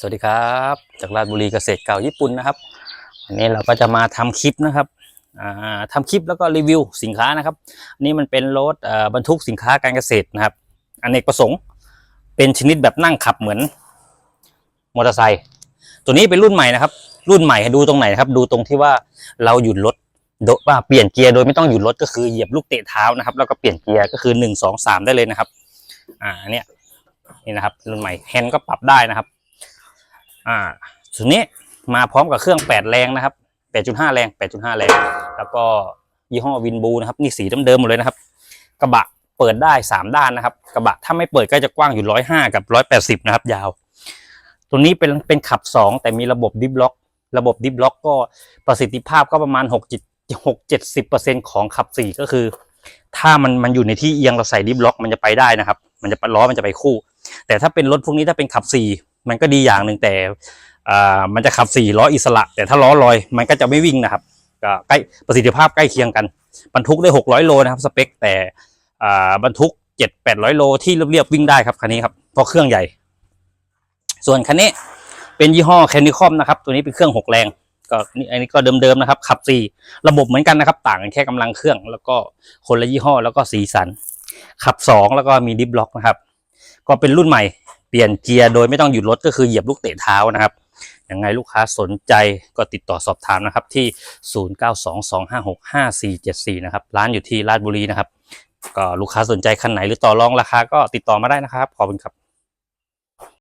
สวัสดีครับ จากราชบุรีเกษตรเก่าญี่ปุ่นนะครับวันนี้เราก็จะมาทำคลิปนะครับอ่าทำคลิปแล้วก็รีวิวสินค้านะครับนนี่มันเป็นรถบรรทุกสินค้าการเกษตรนะครับอเนกประสงค์เป็นชนิดแบบนั่งขับเหมือนมอเตอร์ไซค์ตัวนี้เป็นรุ่นใหม่นะครับ รุ่นใหม่ดูตรงไหนนะครับ ดูตรงที่ว่าเราหยุดรถดว่าเปลี่ยนเกียร์โดยไม่ต้องหยุดรถก็คือเหยียบลูกเตะเท้านะครับ แล้วก็เปลี่ยนเกียร์ก็คือหนึ่งสองสามได้เลยนะครับ อ่าอันเนี้ยนี่นะครับ รุ่นใหม่แฮนด์ก็ปรับได้นะครับ อ่าส่วนนี้มาพร้อมกับเครื่อง 8 แรงนะครับ 8.5 แรง 8.5 แรง แล้วก็ยี่ห้อวินบูนะครับ นี่สีเดิมๆหมดเลยนะครับ กระบะเปิดได้ 3 ด้านนะครับ กระบะถ้าไม่เปิดก็จะกว้างอยู่ 105 กับ 180 นะครับ ยาว ตัวนี้เป็นเป็นขับ 2 แต่มีระบบดิฟล็อก ระบบดิฟล็อกก็ประสิทธิภาพก็ประมาณ6 6 70%ของขับ 4 ก็คือ ถ้ามันมันอยู่ในที่เอียงเราใส่ดิฟล็อกมันจะไปได้นะครับ มันจะล้อมันจะไปคู่ แต่ถ้าเป็นรถพวกนี้ถ้าเป็นขับ4 มันก็ดีอย่างหนึ่งแต่อ่ามันจะขับ4ล้ออิสระ แต่ถ้าล้อลอยมันก็จะไม่วิ่งนะครับก็ใกล้ประสิทธิภาพใกล้เคียงกัน บรรทุกได้600โลนะครับสเปค แต่อ่าบรรทุก7-800โลที่เรียบๆวิ่งได้ครับคันนี้ครับเพราะเครื่องใหญ่ ส่วนคันนี้เป็นยี่ห้อแคนิคอมนะครับ ตัวนี้เป็นเครื่อง6แรงก็นี่อันนี้ก็เดิมๆนะครับขับ4ระบบเหมือนกันนะครับ ต่างกันแค่กำลังเครื่อง แล้วก็คนละยี่ห้อแล้วก็สีสัน ขับ2แล้วก็มีดิฟล็อกนะครับ ก็เป็นรุ่นใหม่ เปลี่ยนเกียร์โดยไม่ต้องหยุดรถก็คือเหยียบลูกเตะเท้านะครับยังไงลูกค้าสนใจก็ติดต่อสอบถามนะครับที่ 0922565474 นะครับ ร้านอยู่ที่ราชบุรีนะครับ ก็ลูกค้าสนใจคันไหนหรือต่อรองราคาก็ติดต่อมาได้นะครับ ขอบคุณครับ